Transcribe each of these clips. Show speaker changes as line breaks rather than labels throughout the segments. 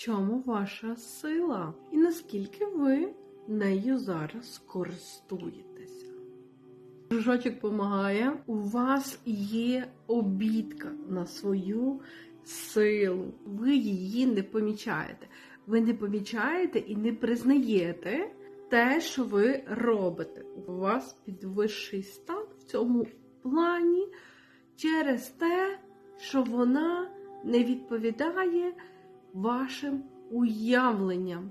чому ваша сила і наскільки ви нею зараз користуєтеся. Дружочок допомагає. У вас є обідка на свою силу. Ви її не помічаєте. Ви не помічаєте і не признаєте те, що ви робите. У вас підвищий стан в цьому плані через те, що вона не відповідає вашим уявленням.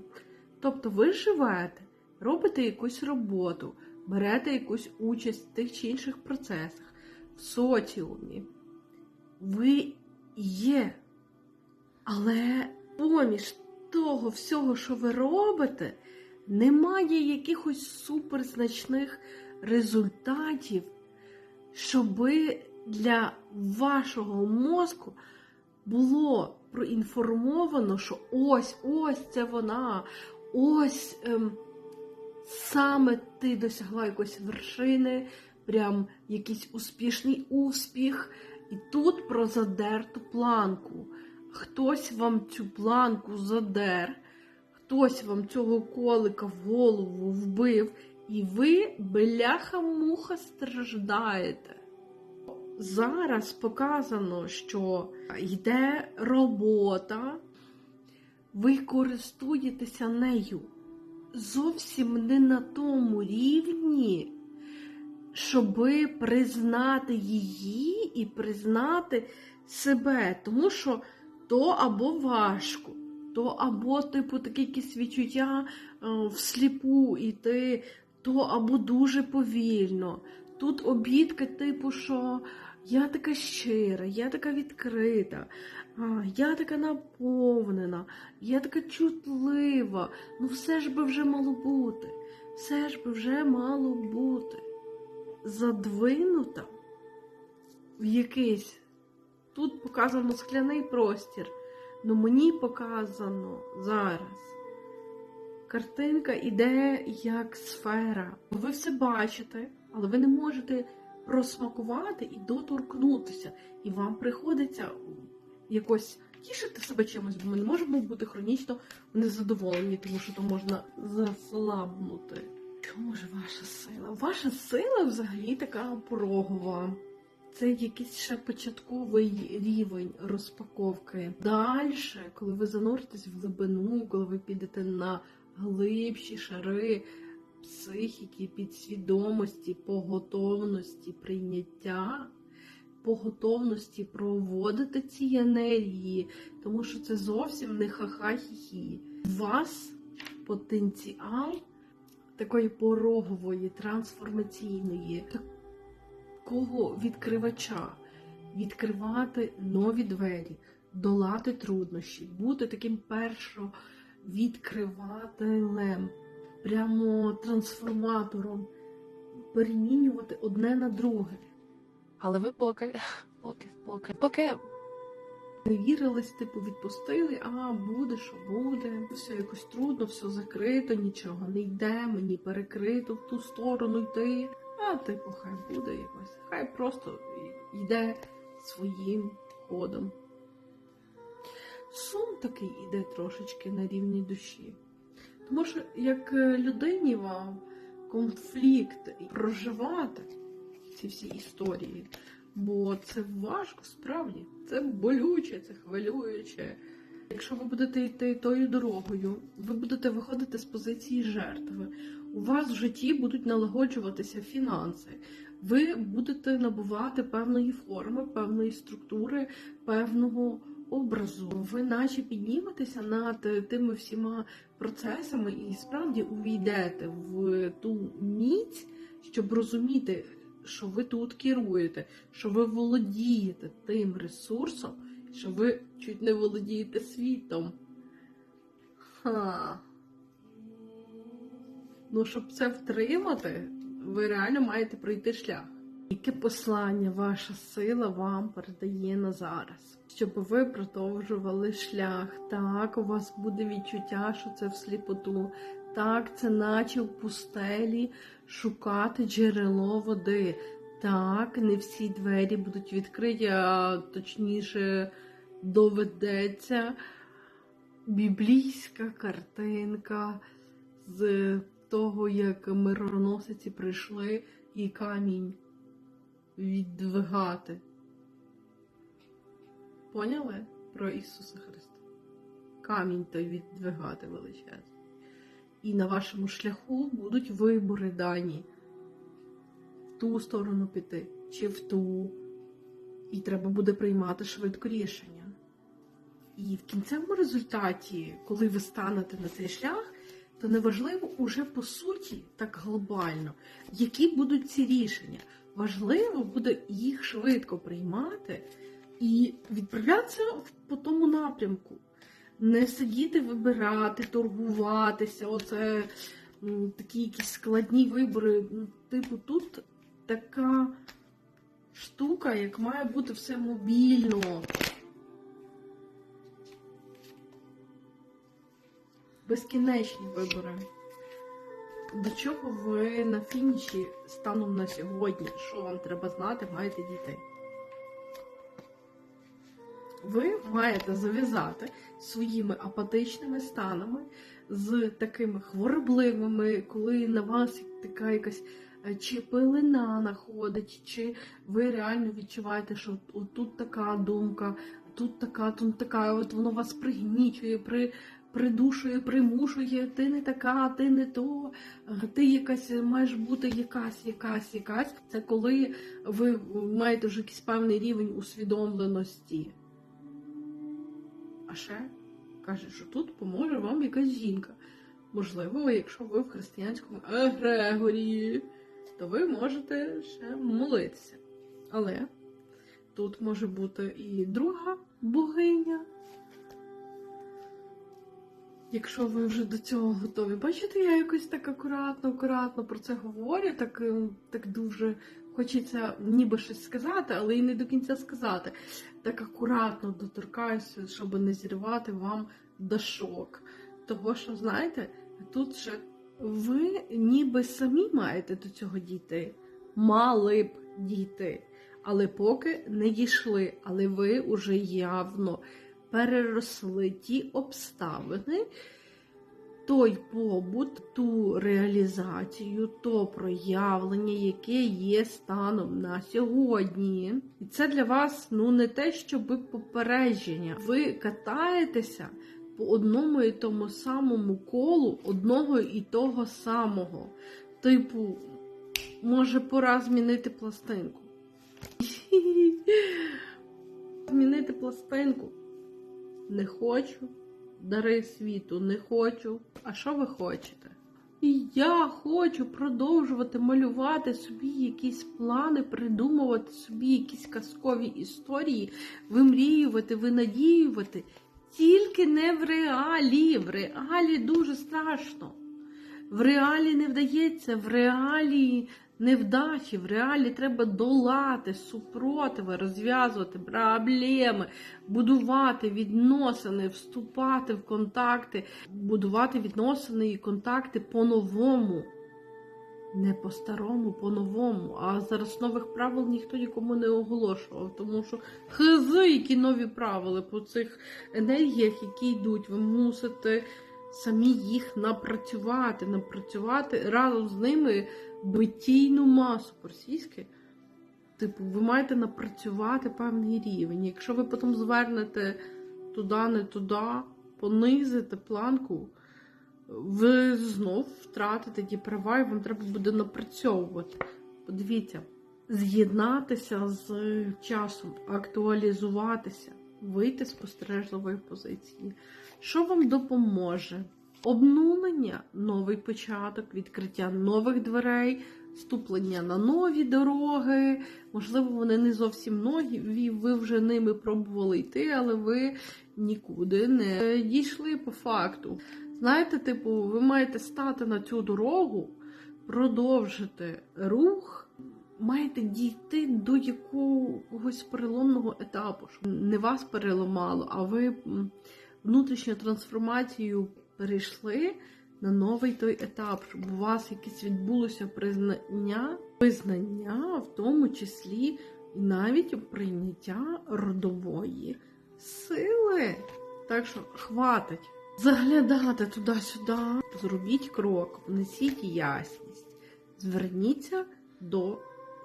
Тобто ви живете, робите якусь роботу, берете якусь участь в тих чи інших процесах, в соціумі. Ви є. Але поміж того всього, що ви робите, немає якихось суперзначних результатів, щоби для вашого мозку було проінформовано, що ось ось це вона, ось ем, саме ти досягла якоїсь вершини, прям якийсь успішний успіх. І тут про задерту планку. Хтось вам цю планку задер, хтось вам цього колика в голову вбив, і ви, бляха-муха, страждаєте. Зараз показано, що йде робота, ви користуєтеся нею зовсім не на тому рівні, щоби признати її і признати себе. Тому що то або важко, то або, типу, таке якісь відчуття е, всліпу іти, то або дуже повільно. Тут обідка, типу, що я така щира, я така відкрита, я така наповнена, я така чутлива. Ну все ж би вже мало бути, все ж би вже мало бути. Задвинута в якийсь. Тут показано скляний простір, ну мені показано зараз. Картинка іде як сфера. Ви все бачите, але ви не можете просмакувати і доторкнутися. І вам приходиться якось тішити себе чимось, бо ми не можемо бути хронічно незадоволені, тому що то можна заслабнути. Чому ж ваша сила? Ваша сила взагалі така порогова. Це якийсь ще початковий рівень розпаковки. Далі, коли ви зануритесь в глибину, коли ви підете на глибші шари психіки, підсвідомості, по готовності прийняття, по готовності проводити ці енергії, тому що це зовсім не ха-ха-хі-хі. У вас потенціал такої порогової, трансформаційної, такого відкривача, відкривати нові двері, долати труднощі, бути таким першовідкривателем, прямо трансформатором, перемінювати одне на друге.
Але ви поки, поки, поки, поки
Не вірились, типу, відпустили, а буде, що буде. Все якось трудно, все закрито, нічого не йде, мені перекрито в ту сторону йти. А типу, хай буде якось. Хай просто йде своїм ходом. Сум такий іде трошечки на рівні душі. Тому що як е, людині вам конфлікт і проживати ці всі історії, бо це важко справді, це болюче, це хвилююче. Якщо ви будете йти тою дорогою, ви будете виходити з позиції жертви. У вас в житті будуть налагоджуватися фінанси. Ви будете набувати певної форми, певної структури, певного образу. Ви наче підніметеся над тими всіма процесами і справді увійдете в ту міць, щоб розуміти, що ви тут керуєте, що ви володієте тим ресурсом, що ви чуть не володієте світом. Ха. Ну, щоб це втримати, ви реально маєте пройти шлях. Яке послання ваша сила вам передає на зараз? Щоб ви продовжували шлях. Так, у вас буде відчуття, що це в сліпоту. Так, це наче в пустелі шукати джерело води. Так, не всі двері будуть відкриті, а точніше доведеться біблійська картинка з того, як мироносиці прийшли і камінь віддвигати. Поняли про Ісуса Христа? Камінь той віддвигати величезний. І на вашому шляху будуть вибори дані. В ту сторону піти чи в ту. І треба буде приймати швидко рішення. І в кінцевому результаті, коли ви станете на цей шлях, то неважливо уже по суті так глобально, які будуть ці рішення. Важливо буде їх швидко приймати і відправлятися по тому напрямку. Не сидіти, вибирати, торгуватися. Оце такі якісь складні вибори. Ну, Типу, тут така штука, як має бути все мобільно. Безкінечні вибори. До чого ви на фініші станом на сьогодні? Що вам треба знати, маєте дітей? Ви маєте зав'язати своїми апатичними станами з такими хворобливими, коли на вас така якась е, чи пилина находить, чи ви реально відчуваєте, що тут така думка, тут така, тут така, от воно вас пригнічує, при, придушує, примушує, ти не така, ти не то, ти якась маєш бути якась, якась, якась. Це коли ви маєте вже якийсь певний рівень усвідомленості. А ще каже, що тут поможе вам якась жінка. Можливо, якщо ви в християнському егрегорі, то ви можете ще молитися. Але тут може бути і друга богиня. Якщо ви вже до цього готові. Бачите, я якось так акуратно, акуратно про це говорю, так, е, так дуже хочеться ніби щось сказати, але і не до кінця сказати. Так акуратно доторкаюся, щоб не зірвати вам дашок. Того, що, знаєте, тут ще ви ніби самі маєте до цього дійти. Мали б дійти. Але поки не дійшли. Але ви уже явно переросли ті обставини, той побут, ту реалізацію, то проявлення, яке є станом на сьогодні. І це для вас ну не те, щоб попередження. Ви катаєтеся по одному і тому самому колу одного і того самого. Типу, може пора змінити пластинку. Змінити пластинку. Не хочу. Дари світу, не хочу. А що ви хочете? І я хочу продовжувати малювати собі якісь плани, придумувати собі якісь казкові історії, вимріювати, винадіювати. Тільки не в реалі. В реалі дуже страшно. В реалі не вдається, в реалі невдачі, в реалі треба долати супротиви, розв'язувати проблеми, будувати відносини, вступати в контакти, будувати відносини і контакти по-новому. Не по-старому, по-новому. А зараз нових правил ніхто нікому не оголошував, тому що хизи, які нові правила по цих енергіях, які йдуть, ви мусите самі їх напрацювати, напрацювати разом з ними битійну масу російське. Типу, ви маєте напрацювати певний рівень. Якщо ви потім звернете туди, не туди, понизите планку, ви знов втратите ті права, і вам треба буде напрацьовувати. Подивіться, з'єднатися з часом, актуалізуватися, вийти з спостережливої позиції. Що вам допоможе? Обнулення, новий початок, відкриття нових дверей, вступлення на нові дороги. Можливо, вони не зовсім нові, ви вже ними пробували йти, але ви нікуди не дійшли по факту. Знаєте, типу, ви маєте стати на цю дорогу, продовжити рух. Маєте дійти до якогось переломного етапу. щоб Не вас переламало, а ви внутрішню трансформацію перейшли на новий той етап, щоб у вас якесь відбулося признання, визнання, в тому числі навіть прийняття родової сили. Так що хватить, заглядати туди-сюди. Зробіть крок, внесіть ясність. Зверніться до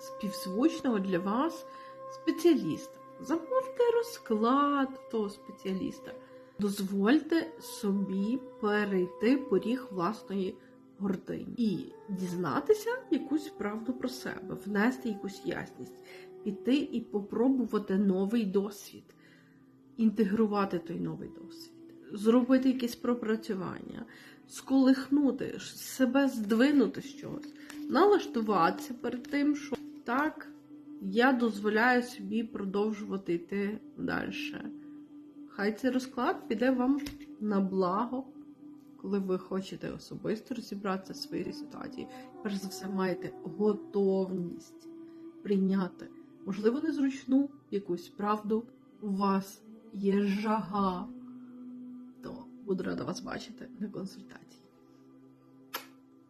співзвучного для вас спеціаліста. Замовте розклад того спеціаліста. Дозвольте собі перейти поріг власної гордині і дізнатися якусь правду про себе, внести якусь ясність, піти і попробувати новий досвід, інтегрувати той новий досвід, зробити якесь пропрацювання, сколихнути себе здвинути з чогось, налаштуватися перед тим, що так, я дозволяю собі продовжувати йти далі. Хай цей розклад піде вам на благо, коли ви хочете особисто розібратися в своїй ситуації. Перш за все, маєте готовність прийняти, можливо, незручну якусь правду. У вас є жага, то буду рада вас бачити на консультації.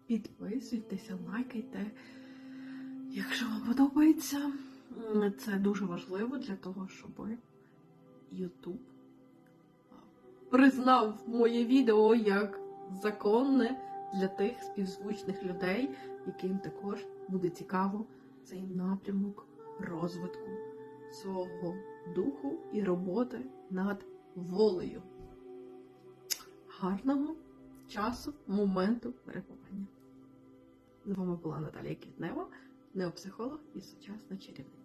Підписуйтеся, лайкайте. Якщо вам подобається, це дуже важливо для того, щоб YouTube признав моє відео як законне для тих співзвучних людей, яким також буде цікаво цей напрямок розвитку свого духу і роботи над волею. Гарного часу, моменту перебування. З вами була Наталія Кітнева, неопсихолог і сучасна чарівниця.